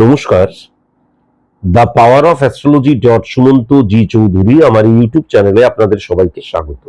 নমস্কার। The power of astrology dot Sumanta G Chowdhury আমার YouTube চ্যানেলে আপনাদের সবাইকে স্বাগত।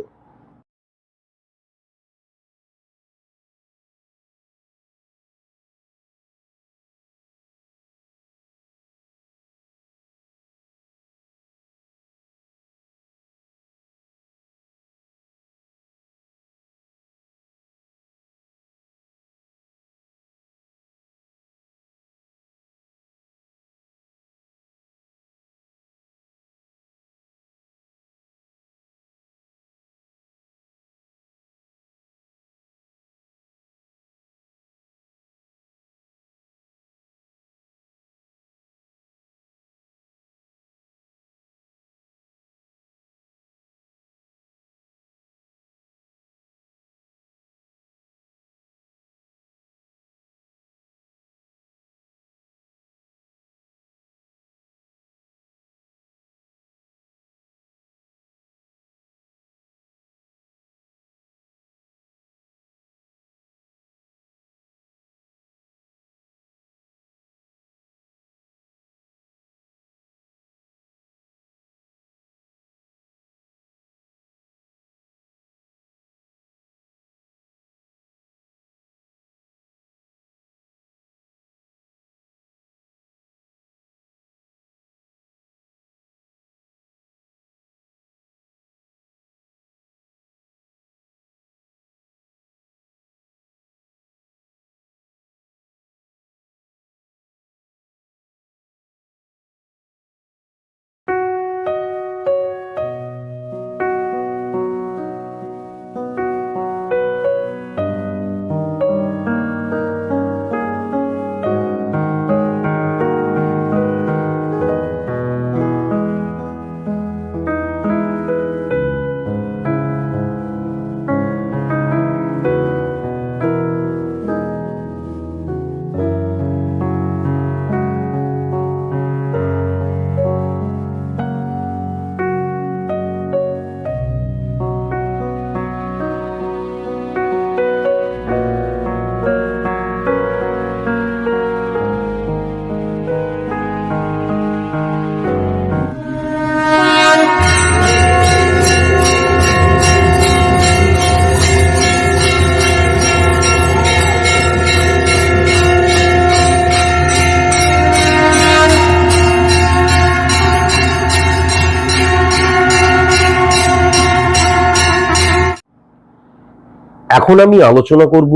এখন আমি আলোচনা করব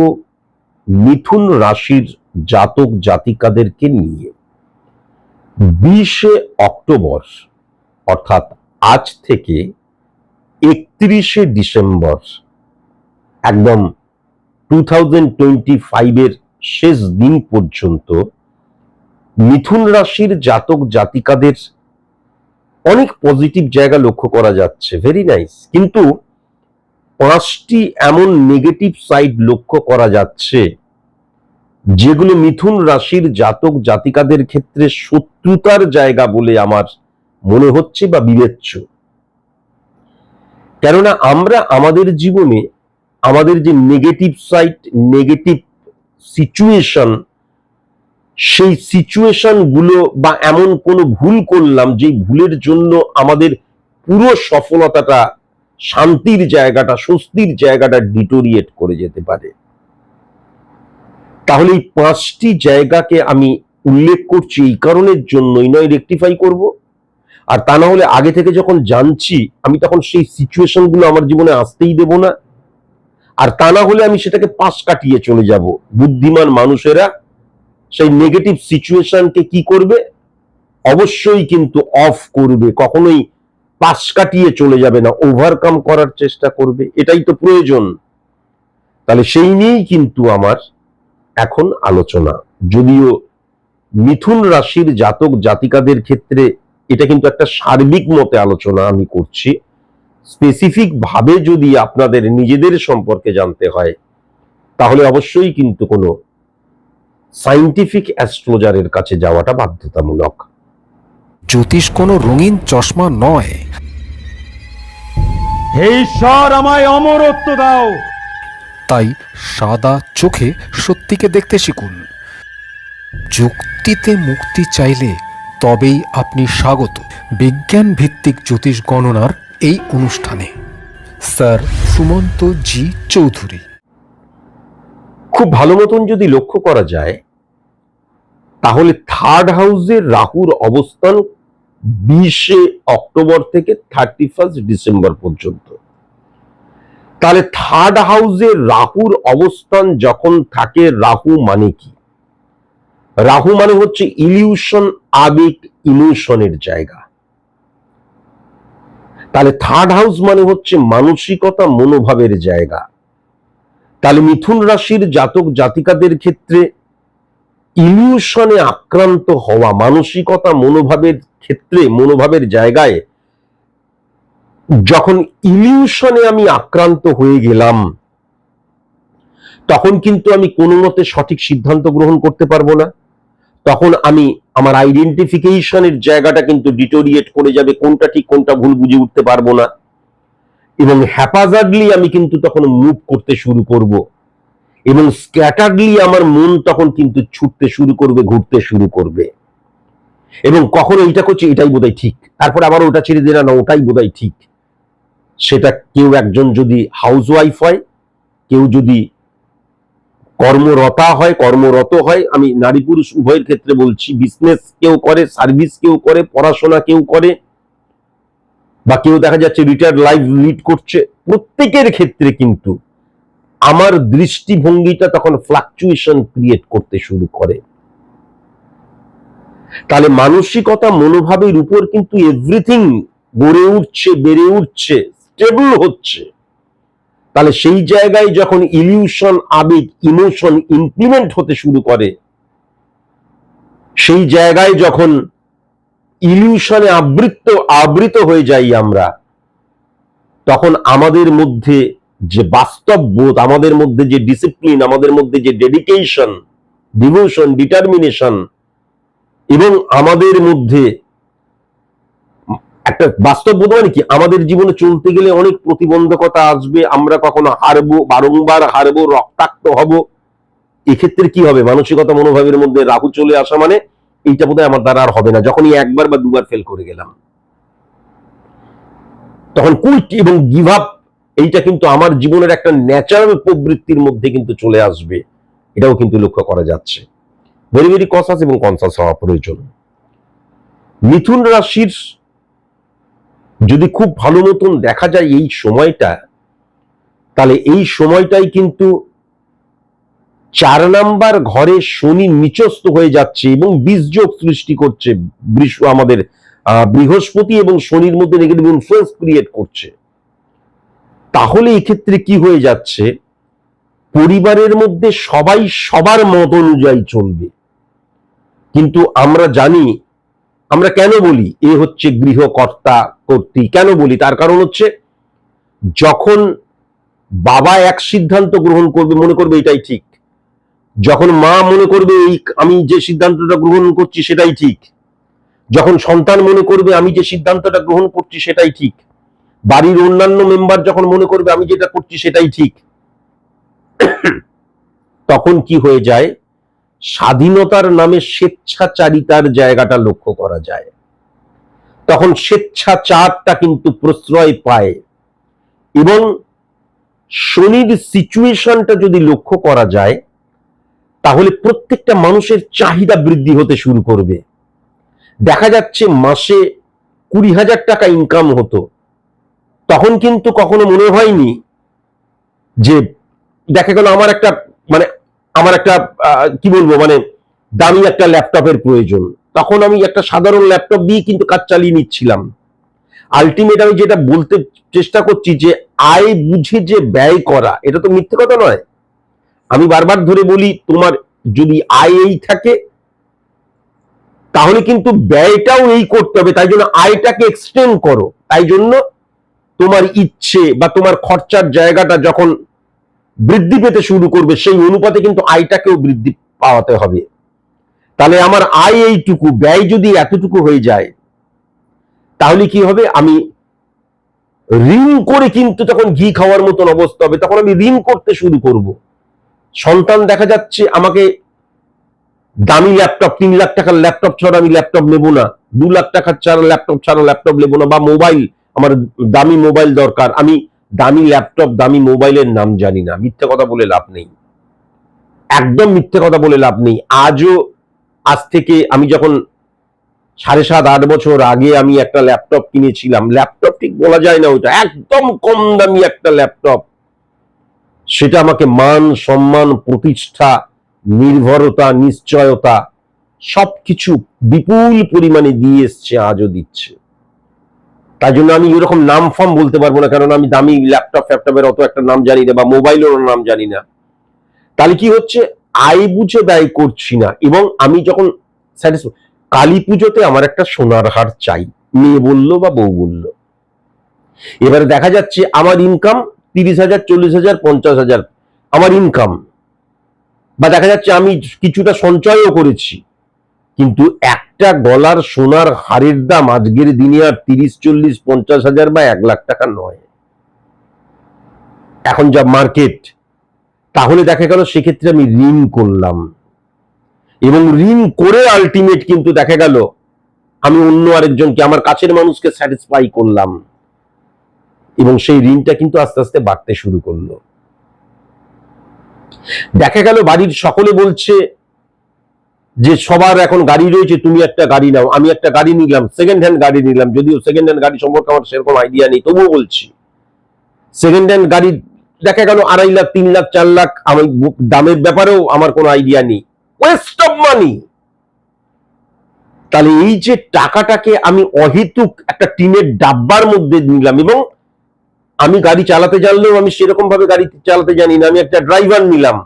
মিথুন রাশির জাতক জাতিকাদেরকে নিয়ে। বিশে অক্টোবর, অর্থাৎ আজ থেকে একত্রিশে ডিসেম্বর, একদম টু থাউজেন্ড টোয়েন্টি ফাইভের শেষ দিন পর্যন্ত মিথুন রাশির জাতক জাতিকাদের অনেক পজিটিভ জায়গা লক্ষ্য করা যাচ্ছে। ভেরি নাইস কিন্তু পাঁচটি এমন নেগেটিভ সাইড লক্ষ্য করা যাচ্ছে, যেগুলো মিথুন রাশির জাতক জাতিকাদের ক্ষেত্রে শত্রুতার জায়গা বলে আমার মনে হচ্ছে বা বিবেচ্য। কেননা আমরা আমাদের জীবনে আমাদের যে নেগেটিভ সাইড নেগেটিভ সিচুয়েশন সেই সিচুয়েশনগুলো বা এমন কোনো ভুল করলাম যে ভুলের জন্য আমাদের পুরো সফলতাটা শান্তির জায়গাটা, স্বস্তির জায়গাটা ডিটোরিয়েট করে যেতে পারে। তাহলে এই পাঁচটি জায়গাকে আমি উল্লেখ করছি এই কারণের জন্যই নয় রেকটিফাই করব। আর তা না হলে আগে থেকে যখন জানছি, আমি তখন সেই সিচুয়েশনগুলো আমার জীবনে আসতেই দেব না। আর তা না হলে আমি সেটাকে পাশ কাটিয়ে চলে যাব। বুদ্ধিমান মানুষেরা সেই নেগেটিভ সিচুয়েশনকে কি করবে? অবশ্যই কিন্তু অফ করবে, কখনোই পাশ কাটিয়ে চলে যাবে না ওভারকাম করার চেষ্টা করবে, এটাই তো প্রয়োজন। তাহলে সেই নিয়েই কিন্তু আমার এখন আলোচনা। যদিও মিথুন রাশির জাতক জাতিকাদের ক্ষেত্রে এটা কিন্তু একটা সার্বিক মতে আলোচনা আমি করছি। স্পেসিফিক ভাবে যদি আপনাদের নিজেদের সম্পর্কে জানতে হয়, তাহলে অবশ্যই কিন্তু কোনো সাইন্টিফিক অ্যাস্ট্রোলজারের কাছে যাওয়াটা বাধ্যতামূলক। জ্যোতিষ কোনো রঙিন চশমা নয়। হে ঈশ্বর আমায় অমরত্ব দাও। তাই সাদা চোখে সত্যিকে দেখতে শিখুন। যুক্তিতে মুক্তি চাইলে তবেই আপনি স্বাগত। বিজ্ঞান ভিত্তিক জ্যোতিষ গণনার এই অনুষ্ঠানে স্যার সুমন্ত জি চৌধুরী। খুব ভালো মতন যদি লক্ষ্য করা যায় তাহলে থার্ড হাউসের রাহুর অবস্থান বিশে অক্টোবর থেকে থার্টি ফার্স্ট ডিসেম্বর পর্যন্ত। তাহলে থার্ড হাউসে রাহুর অবস্থান যখন থাকে, রাহু মানে কি? রাহু মানে হচ্ছে ইলিউশন আবেগ ইমোশনের জায়গা। তাহলে থার্ড হাউস মানে হচ্ছে মানসিকতা, মনোভাবের জায়গা। তাহলে মিথুন রাশির জাতক জাতিকাদের ক্ষেত্রে ইলিউশনে আক্রান্ত হওয়া, মানসিকতা, মনোভাবের ক্ষেত্রে মনোভাবের জায়গায় যখন ইলিউশনে আমি আক্রান্ত হয়ে গেলাম, তখন কিন্তু আমি কোনো মতে সঠিক সিদ্ধান্ত গ্রহণ করতে পারব না। তখন আমি আমার আইডেন্টিফিকেশনের জায়গাটা কিন্তু ডিটোরিয়েট করে যাবে, কোনটা ঠিক, কোনটা ভুল বুঝে উঠতে পারব না। এবং হ্যাপাজার্ডলি আমি কিন্তু তখন মুভ করতে শুরু করব। এবং স্ক্যাটারলি আমার মন তখন কিন্তু ছুটতে শুরু করবে, ঘুরতে শুরু করবে। এবং কখনো এটা করছে, এটাই বোধহয় ঠিক। তারপর আবার ওটা ছেড়ে দিলে না, ওটাই বোধহয় ঠিক। সেটা কেউ একজন যদি হাউসওয়াইফ হয়, কেউ যদি কর্মরতা হয়, কর্মরত হয়, আমি নারী পুরুষ উভয়ের ক্ষেত্রে বলছি বিজনেস কেউ করে সার্ভিস কেউ করে, পড়াশোনা কেউ করে, বা কেউ দেখা যাচ্ছে রিটায়ার্ড লাইফ লিড করছে, প্রত্যেকের ক্ষেত্রে কিন্তু আমার দৃষ্টিভঙ্গিটা তখন ফ্লাকচুয়েশন ক্রিয়েট করতে শুরু করে। তাহলে মানসিকতা মনোভাবের উপর কিন্তু এভরিথিং গড়ে উঠছে, বেড়ে উঠছে স্টেবল হচ্ছে। তাহলে সেই জায়গায় যখন ইলিউশন আবেগ ইমোশন ইমপ্লিমেন্ট হতে শুরু করে, সেই জায়গায় যখন ইলিউশনে আবৃত আবৃত হয়ে যাই আমরা, তখন আমাদের মধ্যে যে বাস্তব বোধ, আমাদের মধ্যে যে ডিসিপ্লিন আমাদের মধ্যে যে ডেডিকেশন ডিভোশন ডিটারমিনেশন এবং আমাদের মধ্যে একটা বাস্তব বোধ মানে কি? আমাদের জীবনে চলতে গেলে অনেক প্রতিবন্ধকতা আসবে, আমরা কখনো হারবো, বারংবার হারবো, রক্তাক্ত হব। এক্ষেত্রে কি হবে? মানসিকতা, মনোভাবের মধ্যে রাহু চলে আসা মানে এইটা বোধহয় আমার দ্বারা আর হবে না। যখনই একবার বা দুবার ফেল করে গেলাম। তখন কুইট এবং গিভ আপ, এইটা কিন্তু আমার জীবনের একটা ন্যাচারাল প্রবৃত্তির মধ্যে কিন্তু চলে আসবে। এটাও কিন্তু লক্ষ্য করা যাচ্ছে। ভেরি ভেরি কনসাস এবং কনসাস হওয়া প্রয়োজন। মিথুন রাশির যদি খুব ভালো মতন দেখা যায় এই সময়টা, তাহলে এই সময়টাই কিন্তু চার নাম্বার ঘরে শনি নিচস্ত হয়ে যাচ্ছে এবং বীজযোগ সৃষ্টি করছে। আমাদের বৃহস্পতি এবং শনির মধ্যে নেগেটিভ ইনফ্লুয়েন্স ক্রিয়েট করছে। তাহলে এক্ষেত্রে কি হয়ে যাচ্ছে? পরিবারের মধ্যে সবাই সবার মত অনুযায়ী চলবে। কিন্তু আমরা জানি, আমরা কেন বলি এ হচ্ছে গৃহকর্তা কর্তৃ কেন বলি? তার কারণ হচ্ছে, যখন বাবা এক সিদ্ধান্ত গ্রহণ করবে, মনে করবে এটাই ঠিক। যখন মা মনে করবে এই আমি যে সিদ্ধান্তটা গ্রহণ করছি সেটাই ঠিক। যখন সন্তান মনে করবে আমি যে সিদ্ধান্তটা গ্রহণ করছি সেটাই ঠিক। বাড়ির অন্যান্য মেম্বার যখন মনে করবে আমি যেটা করছি সেটাই ঠিক। তখন কি হয়ে যায়? স্বাধীনতার নামে স্বেচ্ছাচারিতার জায়গাটা লক্ষ্য করা যায়। তখন স্বেচ্ছাচারটা কিন্তু প্রশ্রয় পায় এবং শনির সিচুয়েশনটা যদি লক্ষ্য করা যায়, তাহলে প্রত্যেকটা মানুষের চাহিদা বৃদ্ধি হতে শুরু করবে। দেখা যাচ্ছে মাসে কুড়ি হাজার টাকা ইনকাম হতো। তখন কিন্তু কখনো মনে হয়নি যে, দেখা গেল আমার একটা মানে আমার একটা কি বলব মানে দামি একটা ল্যাপটপের প্রয়োজন। তখন আমি একটা সাধারণ ল্যাপটপ দিয়ে কিন্তু কাজ চালিয়ে নিচ্ছিলাম। আলটিমেট আমি যেটা বলতে চেষ্টা করছি যে, আয় বুঝে যে ব্যয় করা, এটা তো মিথ্যে কথা নয়। আমি বারবার ধরে বলি, তোমার যদি আয় এই থাকে, তাহলে কিন্তু ব্যয়টাও এই করতে হবে। তাই জন্য আয়টাকে এক্সটেন্ড করো। তাই জন্য তোমার ইচ্ছে বা তোমার খরচার জায়গাটা যখন বৃদ্ধি পেতে শুরু করবে, সেই অনুপাতে কিন্তু আয়টাকেও বৃদ্ধি পাওয়াতে হবে। তাহলে আমার আয় এইটুকু, ব্যয় যদি এতটুকু হয়ে যায়, তাহলে কি হবে? আমি ঋণ করে কিন্তু তখন ঘি খাওয়ার মতন অবস্থা হবে, তখন আমি ঋণ করতে শুরু করব। সন্তান দেখা যাচ্ছে আমাকে দামি ল্যাপটপ, তিন লাখ টাকার ল্যাপটপ ছাড়া আমি ল্যাপটপ নেব না। দু লাখ টাকার ছাড়া ল্যাপটপ ছাড়া ল্যাপটপ নেব না, বা মোবাইল, আমার দামি মোবাইল দরকার। আমি দামি ল্যাপটপ দামি মোবাইলের নাম জানি না। মিথ্যে কথা বলে লাভ নেই। একদম মিথ্যে কথা বলে লাভ নেই। আজও, আজ থেকে আমি যখন সাড়ে সাত, আট বছর আগে আমি একটা ল্যাপটপ কিনেছিলাম ল্যাপটপ ঠিক বলা যায় না ওইটা, একদম কম দামি একটা ল্যাপটপ সেটা আমাকে মান, সম্মান, প্রতিষ্ঠা, নির্ভরতা, নিশ্চয়তা সবকিছু বিপুল পরিমাণে দিয়ে এসছে, আজও দিচ্ছে। তাই জন্য আমি এরকম নাম ফাম বলতে পারব না কারণ আমি দামি ল্যাপটপ ফ্যাপটপের অত একটা নাম জানি না বা মোবাইলের নাম জানি না। তাহলে কি হচ্ছে? আয় বুঝে ব্যয় করছি না, এবং আমি যখন কালী পুজোতে আমার একটা সোনার হার চাই। মেয়ে বলল বা বউ বলল। এবারে দেখা যাচ্ছে আমার ইনকাম তিরিশ হাজার, চল্লিশ হাজার, পঞ্চাশ হাজার। আমার ইনকাম বা দেখা যাচ্ছে আমি কিছুটা সঞ্চয়ও করেছি। কিন্তু একটা গলার সোনার হারের দাম আজকের দিনে আর তিরিশ, চল্লিশ, পঞ্চাশ হাজার বা এক লাখ টাকা নয়। এখন যা মার্কেট, তাহলে দেখা গেল সেক্ষেত্রে আমি ঋণ করলাম। এবং ঋণ করে আলটিমেট কিন্তু দেখা গেল, আমি অন্য আরেকজনকে, আমার কাছের মানুষকে স্যাটিসফাই করলাম। এবং সেই ঋণটা কিন্তু আস্তে আস্তে বাড়তে শুরু করল। দেখা গেল বাড়ির সকলে বলছে যে সবার এখন গাড়ি রয়েছে, তুমি একটা গাড়ি নাও। আমি একটা গাড়ি নিলাম সেকেন্ড হ্যান্ড গাড়ি নিলাম। যদিও সেকেন্ড হ্যান্ড গাড়ি সম্পর্কে আমার সেরকম আইডিয়া নেই, তবুও বলছি। সেকেন্ড হ্যান্ড গাড়ি দেখা গেল আড়াই লাখ, তিন লাখ, চার লাখ, আমি দামের ব্যাপারেও আমার কোনো আইডিয়া নেই। ওয়েস্ট অফ মানি তাহলে এই যে টাকাটাকে আমি অহেতুক একটা টিনের ডাব্বার মধ্যে নিলাম এবং আমি গাড়ি চালাতে জানলেও আমি সেরকম ভাবে গাড়ি চালাতে জানি না, আমি একটা ড্রাইভার নিলাম।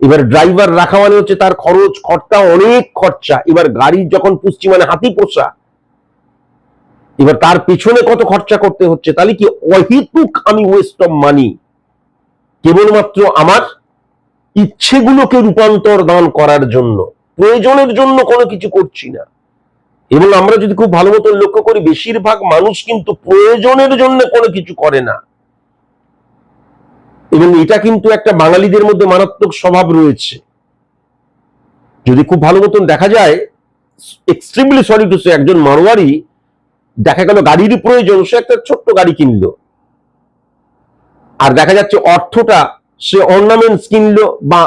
এবার ড্রাইভার রাখা মানে হচ্ছে তার খরচ, খরচা, অনেক খরচা। এবার গাড়ি যখন পুষছি মানে হাতি পোষা। এবার তার পেছনে কত খরচা করতে হচ্ছে, তাহলে কি অহেতুক আমি ওয়েস্ট অফ মানি কেবলমাত্র আমার ইচ্ছেগুলোকে রূপান্তর দান করার জন্য, প্রয়োজনের জন্য কোনো কিছু করছি না। এবং আমরা যদি খুব ভালো মতো লক্ষ্য করি, বেশিরভাগ মানুষ কিন্তু প্রয়োজনের জন্য কোনো কিছু করে না। এবং এটা কিন্তু একটা বাঙালিদের মধ্যে মারাত্মক স্বভাব রয়েছে। যদি খুব ভালো মতন দেখা যায় এক্সট্রিমলি সরি টু সে একজন মারোয়ারি দেখা গেল গাড়ির প্রয়োজন, সে একটা ছোট্ট গাড়ি কিনলো। আর দেখা যাচ্ছে অর্থটা সে অর্নামেন্টস কিনলো বা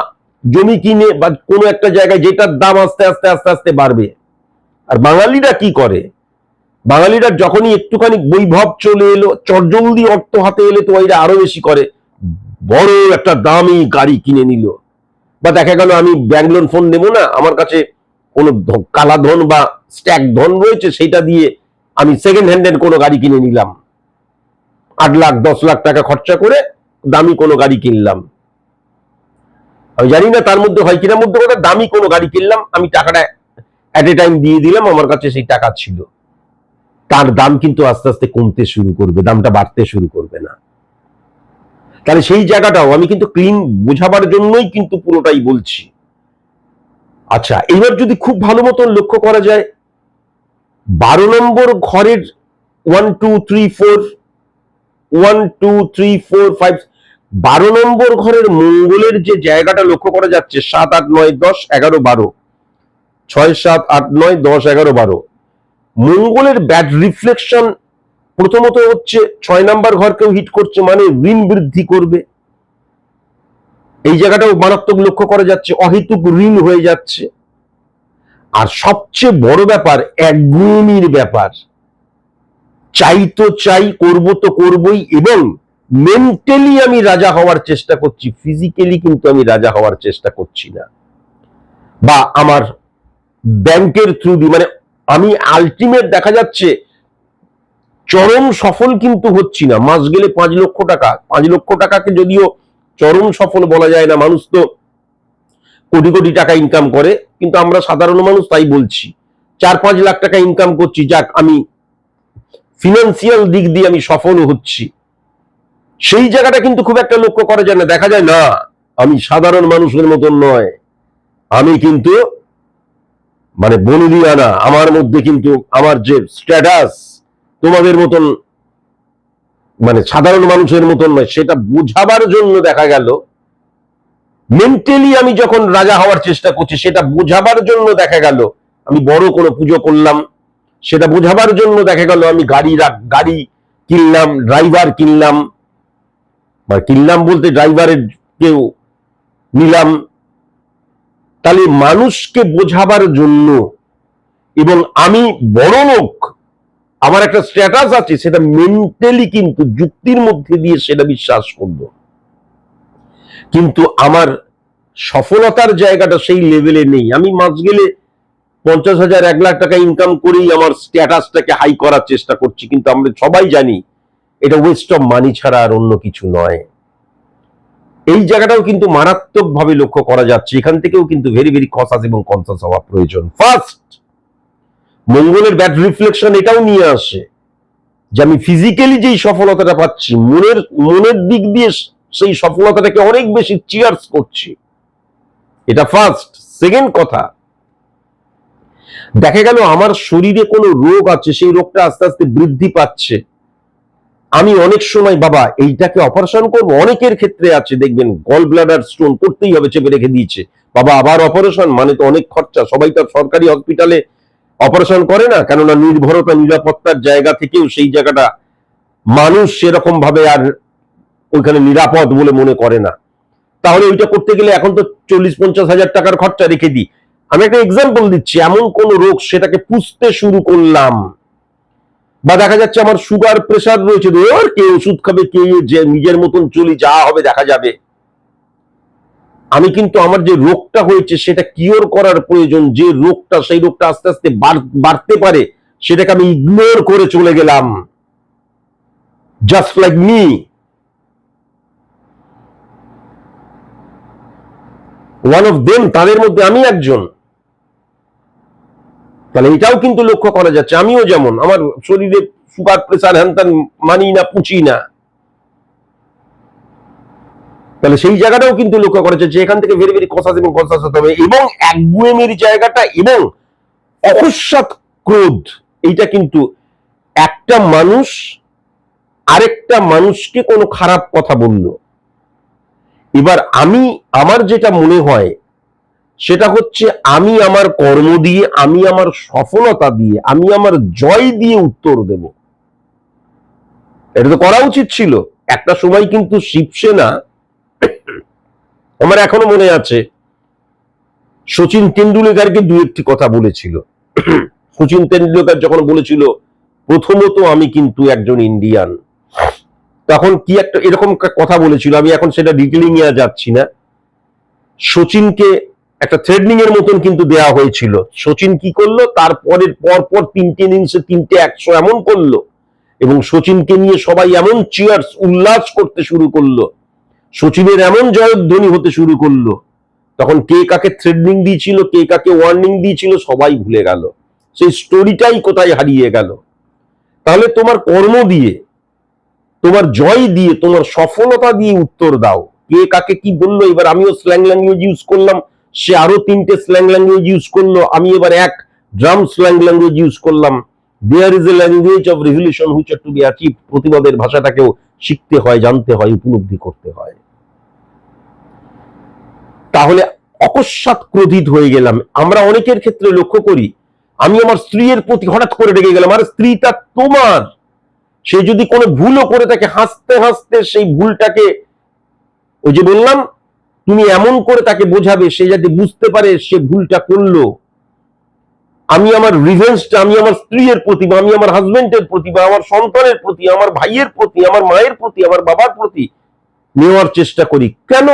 জমি কিনে বা কোনো একটা জায়গায় যেটার দাম আস্তে আস্তে আস্তে আস্তে বাড়বে। আর বাঙালিরা কি করে? বাঙালিরা যখনই একটুখানি বৈভব চলে এলো, চটজলদি অর্থ হাতে এলে তো এরা আরও বেশি করে। বড় একটা দামি গাড়ি কিনে নিল। বা দেখা গেল আমি ব্যাংক লোন ফোন নেব না, আমার কাছে কোনো ধ- কালা ধন বা স্ট্যাক ধন রয়েছে সেটা দিয়ে আমি সেকেন্ড হ্যান্ডের কোনো গাড়ি কিনে নিলাম। আট লাখ, দশ লাখ টাকা খরচা করে দামি কোনো গাড়ি কিনলাম। আমি জানি না তার মধ্যে হয় কিনা, মধ্যে কথা দামি কোনো গাড়ি কিনলাম, আমি টাকাটা অ্যাট এ টাইম দিয়ে দিলাম, আমার কাছে সেই টাকা ছিল। তার দাম কিন্তু আস্তে আস্তে কমতে শুরু করবে, দামটা বাড়তে শুরু করবে না। তাহলে সেই জায়গাটাও আমি কিন্তু ক্লিন বোঝাবার জন্যই কিন্তু পুরোটাই বলছি। আচ্ছা এবার যদি খুব ভালো মতন লক্ষ্য করা যায়, বারো নম্বর ঘরের one two three four one two three four five বারো নম্বর ঘরের মঙ্গলের যে জায়গাটা লক্ষ্য করা যাচ্ছে, সাত, আট, নয়, দশ, এগারো, বারো, ছয়, সাত, আট, নয়, দশ, এগারো, বারো, মঙ্গলের ব্যাড রিফ্লেকশন প্রথমত হচ্ছে ছয় নাম্বার ঘরকেও হিট করছে মানে ঋণ বৃদ্ধি করবে। এই জায়গাটাও মারাত্মক লক্ষ্য করা যাচ্ছে, অহেতুক ঋণ হয়ে যাচ্ছে। আর সবচেয়ে বড় ব্যাপার একগুমির ব্যাপার। চাই তো চাই, করব তো করবই, এবং মেন্টালি আমি রাজা হওয়ার চেষ্টা করছি ফিজিক্যালি কিন্তু আমি রাজা হওয়ার চেষ্টা করছি না। বা আমার ব্যাংকের থ্রু দিয়ে মানে আমি আলটিমেট দেখা যাচ্ছে চরম সফল কিন্তু হচ্ছি না। মাস গেলে পাঁচ লক্ষ টাকা। পাঁচ লক্ষ টাকাকে যদিও চরম সফল বলা যায় না, মানুষ তো কোটি কোটি টাকা ইনকাম করে, কিন্তু আমরা সাধারণ মানুষ তাই বলছি। চার পাঁচ লাখ টাকা ইনকাম করছি, যাক, আমি ফিনান্সিয়াল দিক দিয়ে আমি সফল হচ্ছি। সেই জায়গাটা কিন্তু খুব একটা লক্ষ্য করা যায় না, দেখা যায় না, আমি সাধারণ মানুষের মতন নয়। আমি কিন্তু মানে বনদিয়ানা আমার মধ্যে কিন্তু আমার যে স্ট্যাটাস তোমাদের মতন মানে সাধারণ মানুষের মতন নয়, সেটা বোঝাবার জন্য দেখা গেল। মেন্টালি আমি যখন রাজা হওয়ার চেষ্টা করছি, সেটা বোঝাবার জন্য দেখা গেল, আমি বড় কোনো পুজো করলাম। সেটা বোঝাবার জন্য দেখা গেল, আমি গাড়ি গাড়ি কিনলাম ড্রাইভার কিনলাম। বা কিনলাম বলতে ড্রাইভারের কেউ নিলাম। তাহলে মানুষকে বোঝাবার জন্য এবং আমি বড় লোক আমার একটা স্ট্যাটাস আছে, সেটা মেন্টালি কিন্তু যুক্তির মধ্যে দিয়ে সেটা বিশ্বাস করব। কিন্তু আমার সফলতার জায়গাটা সেই লেভেলে নেই। আমি মাস গেলে পঞ্চাশ হাজার, এক লাখ টাকা ইনকাম করেই আমার স্ট্যাটাসটাকে হাই করার চেষ্টা করছি, কিন্তু আমরা সবাই জানি এটা ওয়েস্ট অফ মানি ছাড়া আর অন্য কিছু নয়। এই জায়গাটাও কিন্তু মারাত্মকভাবে লক্ষ্য করা যাচ্ছে। এখান থেকেও কিন্তু ভেরি ভেরি কসাস এবং কনসাস হওয়া প্রয়োজন। ফার্স্ট মঙ্গলের ব্যাড রিফ্লেকশন এটাও নিয়ে আসে যে আমি ফিজিক্যালি যেই সফলতাটা পাচ্ছি, মনের মনের দিক দিয়ে সেই সফলতাটাকে অনেক বেশি চিয়ার্স করছি। এটা ফার্স্ট সেকেন্ড কথা, দেখা গেল আমার শরীরে কোনো রোগ আছে, সেই রোগটা আস্তে আস্তে বৃদ্ধি পাচ্ছে। আমি অনেক সময়, বাবা, এইটাকে অপারেশন করব, অনেকের ক্ষেত্রে আছে, দেখবেন গল ব্লাডার স্টোন করতেই হবে, চেপে রেখে দিয়েছে। বাবা, আবার অপারেশন মানে তো অনেক খরচা, সবাই তো সরকারি হসপিটালে অপারেশন করে না, কেননা নির্ভরতা, নিরাপত্তার জায়গা থেকেও সেই জায়গাটা মানুষ সেরকম ভাবে আর ওইখানে নিরাপদ বলে মনে করে না। তাহলে ওইটা করতে গেলে এখন তো চল্লিশ, পঞ্চাশ হাজার টাকার খরচা রেখে দিই। আমি একটা এক্সাম্পল দিচ্ছি, এমন কোন রোগ সেটাকে পুষতে শুরু করলাম বা দেখা যাচ্ছে আমার সুগার প্রেসার রয়েছে কে ওষুধ খাবে, কে যে নিজের মতন চলি, যা হবে দেখা যাবে। আমি কিন্তু আমার যে রোগটা হয়েছে, সেটা কিওর করার প্রয়োজন, যে রোগটা, সেই রোগটা আস্তে আস্তে বাড়তে পারে, সেটাকে আমি ইগনোর করে চলে গেলাম। Just like me one of them তাদের মধ্যে আমি একজন। তাহলে এটাও কিন্তু লক্ষ্য করা যাচ্ছে, আমিও যেমন, আমার শরীরে সুগার প্রেসার হ্যান মানি না পুচি না। তাহলে সেই জায়গাটাও কিন্তু লক্ষ্য করা যাচ্ছে এখান থেকে ভেরি ভেরি কনসাস এবং কনসাস হতে হবে। এবং একগুয়েমির জায়গাটা এবং অকস্মাৎ ক্রোধ, এইটা কিন্তু একটা মানুষ আরেকটা মানুষকে কোনো খারাপ কথা বলল। এবার আমি, আমার যেটা মনে হয়, সেটা হচ্ছে আমি আমার কর্ম দিয়ে, আমি আমার সফলতা দিয়ে, আমি আমার জয় দিয়ে উত্তর দেব। এটা তো করা উচিত ছিল। একটা সময় কিন্তু শিবসেনা আমার এখনও মনে আছে, সচিন তেন্ডুলকারকে দু একটি কথা বলেছিল। সচিন তেন্ডুলকার যখন বলেছিল, প্রথমত আমি কিন্তু একজন ইন্ডিয়ান তখন কি একটা এরকম কথা বলেছিল, আমি এখন সেটা ডিটেলিং এ যাচ্ছি না। সচিনকে একটা থ্রেডনিং এর মতন কিন্তু দেয়া হয়েছিল। সচিন কি করল? তারপরের পর পর তিনটে ইনিংসে তিনটে একশো এমন করল এবং সচিনকে নিয়ে সবাই এমন চিয়ার্স উল্লাস করতে শুরু করল। সচিনের এমন জয়ধ্বনি হতে শুরু করল। তখন কে কাকে থ্রেডনিং দিয়েছিল, কে কাকে ওয়ার্নিং দিয়েছিল, সবাই ভুলে গেল। সেই স্টোরিটাই কোথায় হারিয়ে গেল? তাহলে তোমার কর্ম দিয়ে, তোমার জয় দিয়ে, তোমার সফলতা দিয়ে উত্তর দাও। কে কাকে কি বলল? এবার আমিও স্ল্যাং ল্যাঙ্গুয়েজ ইউজ করলাম, সে আরও তিনটে স্ল্যাং ল্যাঙ্গুয়েজ ইউজ করল, আমি এবার এক ড্রাম স্ল্যাং ল্যাঙ্গুয়েজ ইউজ করলাম। There is a language of revolution which to be achieve প্রতিবাদের ভাষাটাকেও শিখতে হয়, জানতে হয়, উপলব্ধি করতে হয়। তাহলে অকস্মাৎ ক্রোধিত হয়ে গেলাম। আমরা অনেকের ক্ষেত্রে লক্ষ্য করি, আমি আমার স্ত্রীর প্রতি হঠাৎ করে রেগে গেলাম, আর, স্ত্রীটা তোমার! সে যদি কোনো ভুলও করে থাকে, হাসতে হাসতে সেই ভুলটাকে, ওই যে বললাম, তুমি এমন করে তাকে বোঝাবে, সে যাতে বুঝতে পারে সে ভুলটা করল। আমি আমার রিভেন্সটা আমি আমার স্ত্রীর প্রতি বা আমি আমার হাজবেন্ডের প্রতি বা আমার সন্তানের প্রতি, আমার ভাইয়ের প্রতি, আমার মায়ের প্রতি, আমার বাবার প্রতি নেওয়ার চেষ্টা করি। কেন?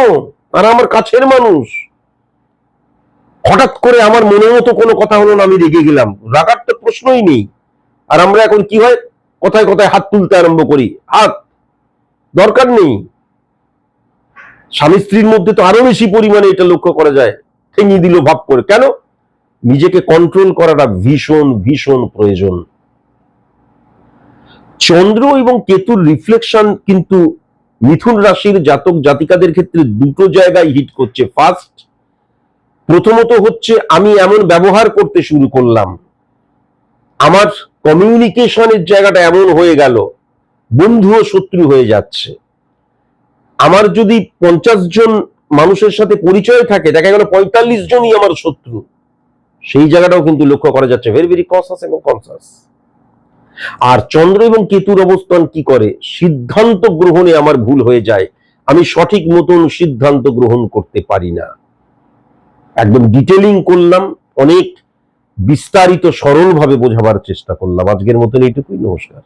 তারা আমার কাছের মানুষ। হঠাৎ করে আমার মনের মতো কোনো কথা হলো না, আমি রেগে গেলাম। রাগার তো প্রশ্নই নেই। আর আমরা এখন কি হয়? কোথায় কোথায় হাত তুলতে আরম্ভ করি। হাত! দরকার নেই। স্বামী স্ত্রীর মধ্যে তো আরও বেশি পরিমাণে এটা লক্ষ্য করা যায়। ঠেঙিয়ে দিল ভাব করে। কেন? নিজেকে কন্ট্রোল করাটা ভীষণ ভীষণ প্রয়োজন। চন্দ্র এবং কেতুর রিফ্লেকশন কিন্তু মিথুন রাশির জাতক জাতিকাদের ক্ষেত্রে দুটো জায়গায় হিট করছে। ফার্স্ট প্রথমত হচ্ছে আমি এমন ব্যবহার করতে শুরু করলাম। আমার কমিউনিকেশনের জায়গাটা এমন হয়ে গেল, বন্ধু ও শত্রু হয়ে যাচ্ছে। আমার যদি পঞ্চাশ জন মানুষের সাথে পরিচয় থাকে, দেখা গেল পঁয়তাল্লিশ জনই আমার শত্রু। সেই জায়গাটাও কিন্তু লক্ষ্য করা যাচ্ছে। ভেরি ভেরি কনসাস এবং কনসাস আর চন্দ্র এবং কেতুর অবস্থান কি করে? সিদ্ধান্ত গ্রহণে আমার ভুল হয়ে যায়। আমি সঠিক মতন সিদ্ধান্ত গ্রহণ করতে পারি না। একদম ডিটেলিং করলাম, অনেক বিস্তারিত সরলভাবে বোঝাবার চেষ্টা করলাম। আজকের মতন এইটুকুই। নমস্কার।